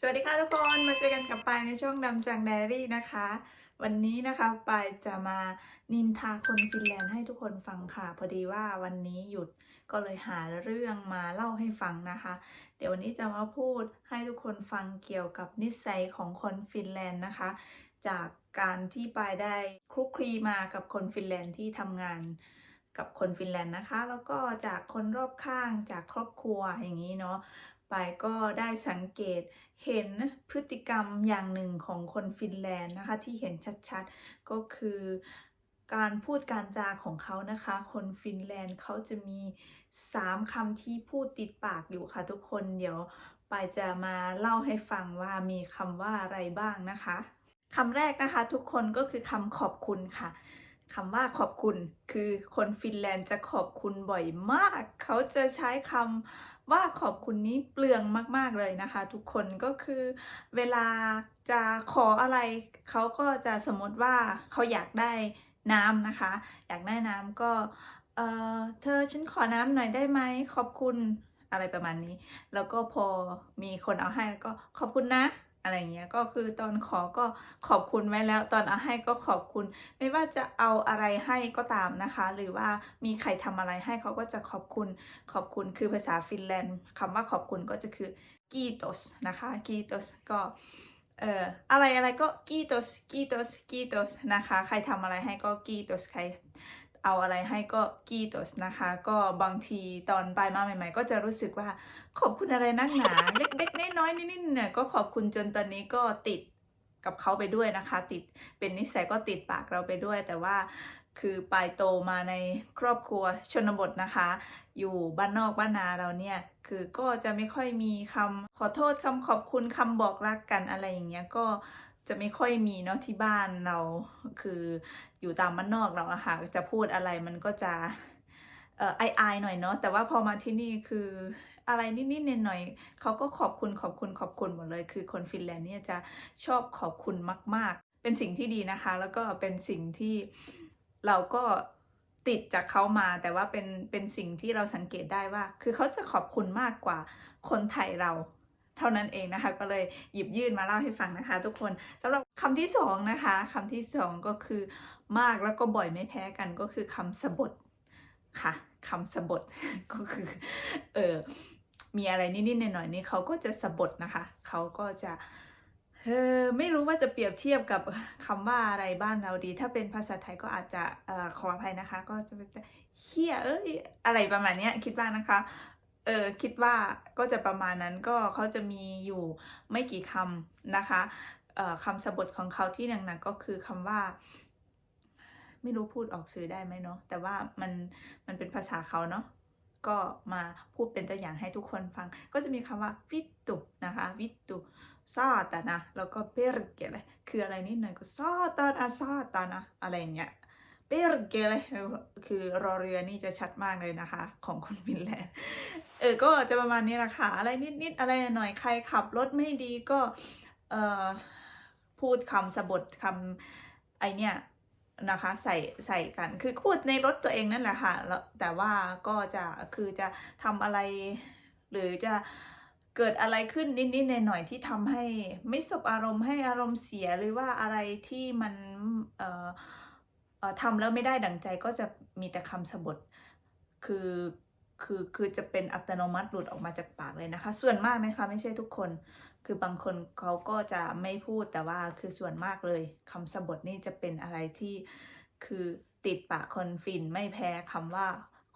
สวัสดีค่ะทุกคนมาเจอกันกับปายในช่วงดำจังไดรี่นะคะ วันนี้นะคะปายจะมานินทาคนฟินแลนด์ให้ทุกคนฟังค่ะ พอดีว่าวันนี้หยุดก็เลยหาเรื่องมาเล่าให้ฟังนะคะ เดี๋ยววันนี้จะมาพูดให้ทุกคนฟังเกี่ยวกับนิสัยของคนฟินแลนด์นะคะ จากการที่ปายได้คลุกคลีมากับคนฟินแลนด์ที่ทำงานกับคนฟินแลนด์นะคะ แล้วก็จากคนรอบข้างจากครอบครัวอย่างนี้เนาะ ไปก็ได้สังเกตเห็นพฤติกรรมอย่างหนึ่งของคนฟินแลนด์นะคะ ที่เห็นชัดๆ ก็คือการพูดการจาของเขานะคะ คนฟินแลนด์เขาจะมี 3คำที่พูดติดปากอยู่ค่ะทุกคนเดี๋ยวไปจะมาเล่าให้ฟังว่ามีคำว่าอะไรบ้างนะคะคำแรกนะคะทุกคนก็คือคำขอบคุณค่ะคำว่าขอบคุณคือคนฟินแลนด์จะขอบคุณบ่อยมาก เขาจะใช้คำ ว่าขอบคุณนี้เปลืองมาก ๆ เลยนะคะ ทุกคนก็คือเวลาจะขออะไรเขาก็จะสมมติว่าเขาอยากได้น้ำนะคะ อยากได้น้ำก็เออเธอฉันขอน้ำหน่อยได้ไหมขอบคุณอะไรประมาณนี้ แล้วก็พอมีคนเอาให้ก็ขอบคุณนะ อะไรเงี้ยก็คือตอนขอก็ขอบคุณไว้แล้ว ตอนเอาให้ก็ขอบคุณ ไม่ว่าจะเอาอะไรให้ก็ตามนะคะ หรือว่ามีใครทำอะไรให้เขาก็จะขอบคุณขอบคุณคือภาษาฟินแลนด์คำว่าขอบคุณก็จะคือ kiitos นะคะ kiitos ก็เอ่ออะไรอะไรก็ kiitos kiitos kiitos นะคะ ใครทำอะไรให้ก็ kiitos ใคร เอาอะไรให้ก็ kiitos นะคะ ก็บางทีตอนไปมาใหม่ ๆ ก็จะรู้สึกว่าขอบคุณอะไรนักหนาเล็กๆน้อยๆนิดๆเนี่ยก็ขอบคุณจนตอนนี้ก็ติดกับเขาไปด้วยนะคะ ติดเป็นนิสัยก็ติดปากเราไปด้วย แต่ว่าคือปลายโตมาในครอบครัวชนบทนะคะ อยู่บ้านนอกบ้านนาเราเนี่ยคือก็จะไม่ค่อยมีคำขอโทษคำขอบคุณคำบอกรักกันอะไรอย่างเงี้ยก็ จะไม่ค่อยมีเนาะที่บ้านเราคืออยู่ตามบ้านนอกเราอะค่ะจะพูดอะไรมันก็จะเอ่ออายๆหน่อยเนาะแต่ว่าพอมาที่นี่คืออะไรนิดๆหน่อยเขาก็ขอบคุณขอบคุณขอบคุณหมดเลย คือคนฟินแลนด์เนี่ยจะชอบขอบคุณมาก ๆ เป็นสิ่งที่ดีนะคะ แล้วก็เป็นสิ่งที่เราก็ติดจากเขามา แต่ว่าเป็นเป็นสิ่งที่เราสังเกตได้ว่า คือเขาจะขอบคุณมากกว่าคนไทยเรา เท่านั้นเองนะคะ ก็เลยหยิบยื่นมาเล่าให้ฟังนะคะ ทุกคนสำหรับคำที่สองนะคะคำที่สองก็คือมากแล้วก็บ่อยไม่แพ้กันก็คือคำสบทค่ะคำสบทก็คือเออมีอะไรนิดๆหน่อยๆนี่เขาก็จะสบทนะคะเขาก็จะเออไม่รู้ว่าจะเปรียบเทียบกับคำว่าอะไรบ้านเราดี ถ้าเป็นภาษาไทยก็อาจจะเออขออภัยนะคะ ก็จะเป็นเฮียเอ้ยอะไรประมาณนี้คิดว่านะคะ เออคิดว่าก็จะประมาณนั้นก็เขาจะมีอยู่ไม่กี่คำนะคะคำสะบทของเขาที่หนักๆก็คือคำว่า ไม่รู้พูดออกสื่อได้ไหมเนาะแต่ว่ามันมันเป็นภาษาเขาเนาะก็มาพูดเป็นตัวอย่างให้ทุกคนฟัง ก็จะมีคำว่าวิตตุนะคะ วิตตุซาตานะ แล้วก็เปรเกเลยคืออะไรนิดหน่อยก็ซาตานะซาตานะอะไรอย่างเงี้ยเปรเกเลยคือรอเรือนี่จะชัดมากเลยนะคะ ของคนฟินแลนด์ เออ ก็จะประมาณนี้แหละค่ะ อะไรนิดๆ อะไรหน่อย ใครขับรถไม่ดีก็ เออพูดคำสะบทคำไอเนี่ยนะคะใส่ใส่กันคือพูดในรถตัวเองนั่นแหละค่ะแล้วแต่ว่าก็จะคือจะทำอะไร หรือจะเกิดอะไรขึ้นนิดๆหน่อยๆที่ทำให้ไม่สบอารมณ์ให้อารมณ์เสียหรือว่าอะไรที่มันเอ่อทำแล้วไม่ได้ดั่งใจก็จะมีแต่คำสบทคือ คือคือจะเป็นอัตโนมัติหลุดออกมาจากปากเลยนะคะ ส่วนมากนะคะไม่ใช่ทุกคน คือบางคนเขาก็จะไม่พูดแต่ว่าคือส่วนมากเลยคำสบทนี่จะเป็นอะไรที่คือติดปากคนฟินไม่แพ้คำว่า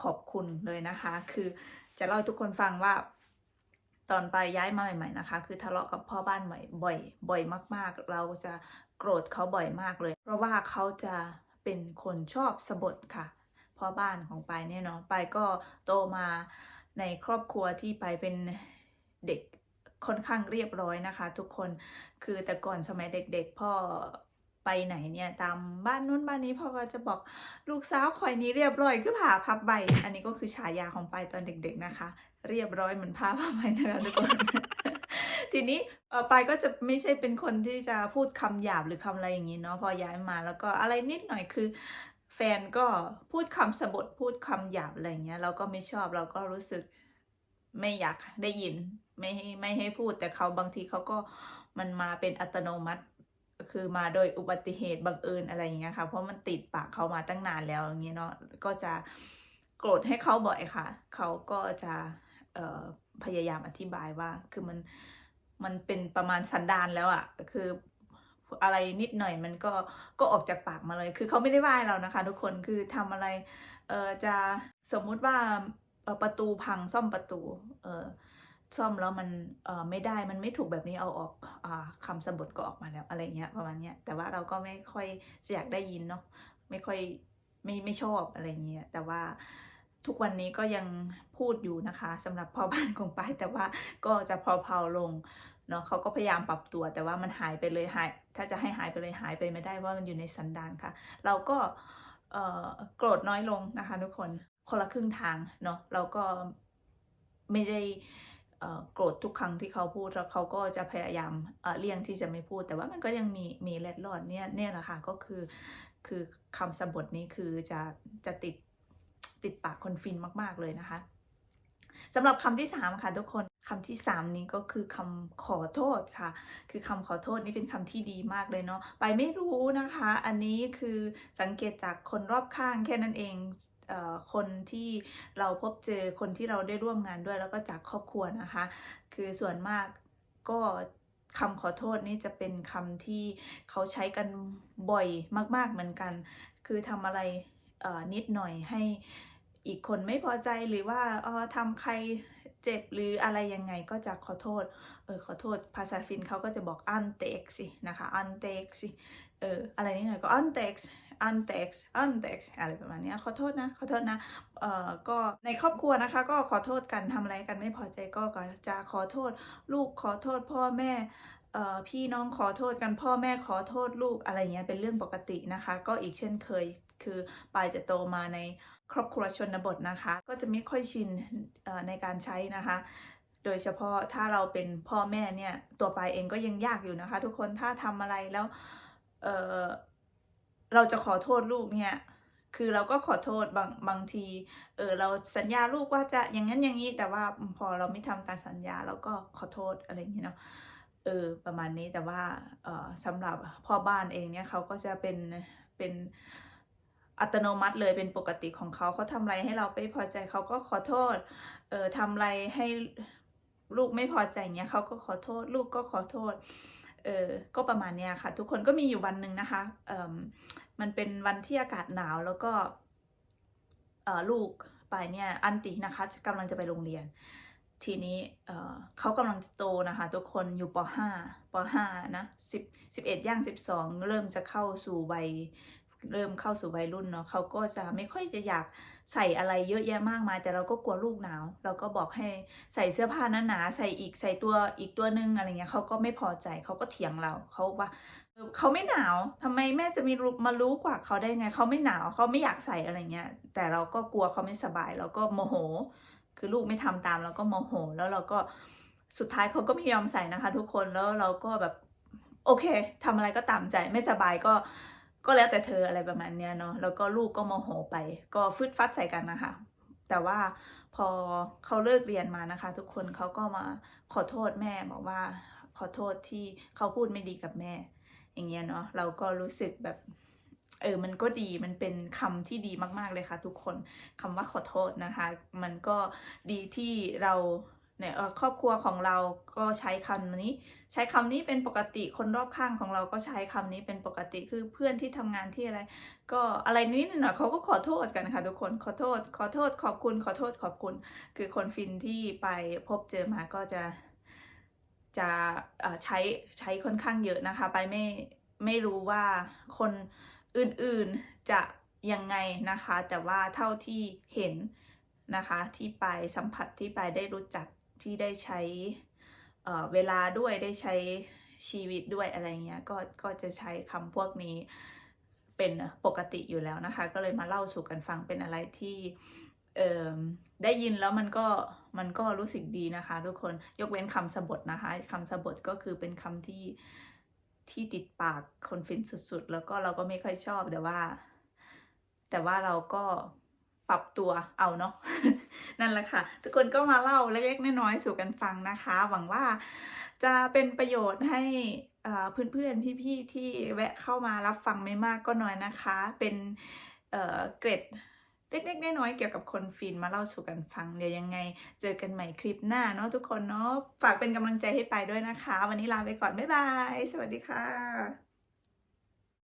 ขอบคุณเลยนะคะ คือจะเล่าให้ทุกคนฟังว่าตอนไปย้ายมาใหม่ๆนะคะ คือทะเลาะกับพ่อบ้านใหม่บ่อย บ่อยมากๆ เราจะโกรธเขาบ่อยมากเลย เพราะว่าเขาจะเป็นคนชอบสบทค่ะ พ่อบ้านของไปเนี่ยเนาะไปก็โตมาในครอบครัวที่ไปเป็นเด็กค่อนข้างเรียบร้อยนะคะ ทุกคนคือแต่ก่อนสมัยเด็ก ๆ พ่อไปไหนเนี่ยตามบ้านนู้นบ้านนี้พ่อก็จะบอกลูกสาวคอยนี้เรียบร้อยคือผ่าพับใบ อันนี้ก็คือฉายาของไปตอนเด็ก ๆนะคะ เรียบร้อยเหมือนผ้าพับใบนะคะทุกคนทีนี้เอ่อปายก็จะไม่ใช่เป็นคนที่จะพูดคำหยาบหรือคำอะไรอย่างนี้เนาะพอย้ายมาแล้วก็อะไรนิดหน่อยคือ แฟนก็พูดคำสบทพูดคำหยาบอะไรเงี้ยเราก็ไม่ชอบเราก็รู้สึกไม่อยากได้ยินไม่ให้ไม่ให้พูดแต่เขาบางทีเขาก็มันมาเป็นอัตโนมัติ คือมาโดยอุบัติเหตุบังเอิญอะไรอย่างเงี้ยค่ะ เพราะมันติดปากเขามาตั้งนานแล้วอย่างเงี้ยเนาะก็จะโกรธให้เขาบ่อยค่ะ เขาก็จะพยายามอธิบายว่าคือมันมันเป็นประมาณสันดานแล้วอะ่ะ คือ อะไรนิดหน่อยมันก็ก็ออกจากปากมาเลย คือเขาไม่ได้ว่าเรานะคะ ทุกคนคือทำอะไรเออจะสมมุติว่าประตูพังซ่อมประตูเออซ่อมแล้วมันเออไม่ได้มันไม่ถูกแบบนี้เอาออกอ่าคำสบทก็ออกมาแล้วอะไรเงี้ยประมาณเนี้ยแต่ว่าเราก็ไม่ค่อยอยากได้ยินเนาะไม่ค่อยไม่ไม่ชอบอะไรเงี้ยแต่ว่าทุกวันนี้ก็ยังพูดอยู่นะคะสำหรับพ่อบ้านของป้ายแต่ว่าก็จะเพลาๆลงเนาะเขาก็พยายามปรับตัวแต่ว่ามันหายไปเลยหาย ถ้าจะให้หายไปเลยหายไปไม่ได้ว่ามันอยู่ในสันดานค่ะ เราก็โกรธน้อยลงนะคะทุกคนคนละครึ่งทางเนาะเราก็ไม่ได้โกรธทุกครั้งที่เขาพูดแล้วเขาก็จะพยายามเลี่ยงที่จะไม่พูด แต่ว่ามันก็ยังมีมีเล็ดลอดเนี่ยเนี่ยแหละค่ะก็คือคือคำสบทนี้คือจะจะติดติดปากคนฟินมาก ๆเลยนะคะสำหรับคำที่สามค่ะทุกคน คำที่สามนี้ก็คือคำขอโทษค่ะ คือคำขอโทษนี่เป็นคำที่ดีมากเลยเนาะไปไม่รู้นะคะ อันนี้คือสังเกตจากคนรอบข้างแค่นั้นเองเอ่อคนที่เราพบเจอคนที่เราได้ร่วมงานด้วยแล้วก็จากครอบครัวนะคะ คือส่วนมากก็คำขอโทษนี่จะเป็นคำที่เขาใช้กันบ่อยมาก ๆเหมือนกัน คือทำอะไรเอ่อนิดหน่อยให้อีกคนไม่พอใจหรือว่าออทำใคร เจ็บหรืออะไรยังไงก็จะขอโทษ เออขอโทษภาษาฟินเขาก็จะบอกอันเต็กสินะคะอันเต็กสิเอออะไรนิดหน่อยก็อันเต็กอันเต็กอันเต็กอะไรประมาณนี้ขอโทษนะขอโทษนะเอ่อก็ในครอบครัวนะคะ ก็ขอโทษกันทำอะไรกันไม่พอใจก็ก็จะขอโทษ ลูกขอโทษพ่อแม่ พี่น้องขอโทษกันพ่อแม่ขอโทษลูกอะไรเงี้ยเป็นเรื่องปกตินะคะ ก็อีกเช่นเคยคือปายจะโตมาในครอบครัวชนบทนะคะ ก็จะไม่ค่อยชินในการใช้นะคะ โดยเฉพาะถ้าเราเป็นพ่อแม่เนี่ยตัวปายเองก็ยังยากอยู่นะคะ ทุกคนถ้าทำอะไรแล้วเเราจะขอโทษลูกเนี่ยคือเราก็ขอโทษบางบางทีเออเราสัญญาลูกว่าจะอย่างนั้นอย่างนี้แต่ว่าพอเราไม่ทำตามสัญญาเราก็ขอโทษอะไรอย่างนี้เนาะ เออประมาณนี้แต่ว่าเออสำหรับพ่อบ้านเองเนี่ยเขาก็จะเป็นเป็นอัตโนมัติเลยเป็นปกติของเขาเขาทำอะไรให้เราไม่พอใจเขาก็ขอโทษเออทำอะไรให้ลูกไม่พอใจเงี้ยเขาก็ขอโทษ ลูกก็ขอโทษเออก็ประมาณเนี้ยค่ะ ทุกคนก็มีอยู่วันหนึ่งนะคะเออมันเป็นวันที่อากาศหนาวแล้วก็เออลูกไปเนี่ยอันตินะคะกำลังจะไปโรงเรียน ทีนี้เเขากำลังจะโตนะคะ ทุกคนอยู่ป .5 ป .5 นะ10 11ย่าง 12 เริ่มจะเข้าสู่วัยเริ่มเข้าสู่วัยรุ่นเนาะเขาก็จะไม่ค่อยจะอยากใส่อะไรเยอะแยะมากมาย แต่เราก็กลัวลูกหนาว เราก็บอกให้ใส่เสื้อผ้าหนาๆใส่อีกใส่ตัวอีกตัวนึงอะไรเงี้ยเขาก็ไม่พอใจเขาก็เถียงเราเขาว่าเขาไม่หนาวทำไมแม่จะมีรูมารู้กว่าเขาได้ไงเขาไม่หนาวเขาไม่อยากใส่อะไรเงี้ยแต่เราก็กลัวเขาไม่สบายเราก็โมโห คือลูกไม่ทำตามเราก็โมโห แล้วเราก็สุดท้ายเขาก็ไม่ยอมใส่นะคะ ทุกคนแล้วเราก็แบบโอเคทำอะไรก็ตามใจไม่สบายก็ก็แล้วแต่เธออะไรประมาณเนี้ยเนาะแล้วก็ลูกก็โมโหไป ก็ฟึดฟัดใส่กันนะคะแต่ว่าพอเขาเลิกเรียนมานะคะ ทุกคนเขาก็มาขอโทษแม่บอกว่าขอโทษที่เขาพูดไม่ดีกับแม่ อย่างเงี้ยเนาะเราก็รู้สึกแบบ เออมันก็ดีมันเป็นคำที่ดีมากๆเลยค่ะ ทุกคนคำว่าขอโทษนะคะ มันก็ดีที่เราเนี่ยครอบครัวของเราก็ใช้คำนี้ ใช้คำนี้เป็นปกติคนรอบข้างของเราก็ใช้คำนี้เป็นปกติคือเพื่อนที่ทำงานที่อะไร ก็อะไรนิดหน่อยเขาก็ขอโทษกันค่ะ ทุกคนขอโทษ ขอโทษ ขอบคุณ ขอโทษขอบคุณ คือคนฟินที่ไปพบเจอมาก็จะจะใช้ใช้ค่อนข้างเยอะนะคะ ไปไม่ไม่รู้ว่าคน อื่นๆจะยังไงนะคะ แต่ว่าเท่าที่เห็นนะคะที่ไปสัมผัสที่ไปได้รู้จักที่ได้ใช้เวลาด้วยได้ใช้ชีวิตด้วยอะไรเงี้ยก็ก็จะใช้คำพวกนี้เป็นปกติอยู่แล้วนะคะ ก็เลยมาเล่าสู่กันฟังเป็นอะไรที่ได้ยินแล้วมันก็มันก็รู้สึกดีนะคะ ทุกคนยกเว้นคำสบทนะคะคำสบทก็คือเป็นคำที่ ที่ติดปากคนฟินสุดๆ แล้วก็เราก็ไม่ค่อยชอบแต่ว่า แต่ว่าเราก็ปรับตัวเอาเนาะนั่นแหละค่ะ ทุกคนก็มาเล่าเล็กๆน้อยๆสู่กันฟังนะคะ หวังว่าจะเป็นประโยชน์ให้เพื่อนๆพี่ๆที่แวะเข้ามารับฟังไม่มากก็น้อยนะคะ เป็นเกร็ด เล็กๆน้อยๆเกี่ยวกับคนฟินมาเล่าสู่กันฟัง เดี๋ยวยังไงเจอกันใหม่คลิปหน้าเนาะทุกคนเนาะฝากเป็นกำลังใจให้ไปด้วยนะคะ วันนี้ลาไปก่อน บ๊ายบาย สวัสดีค่ะ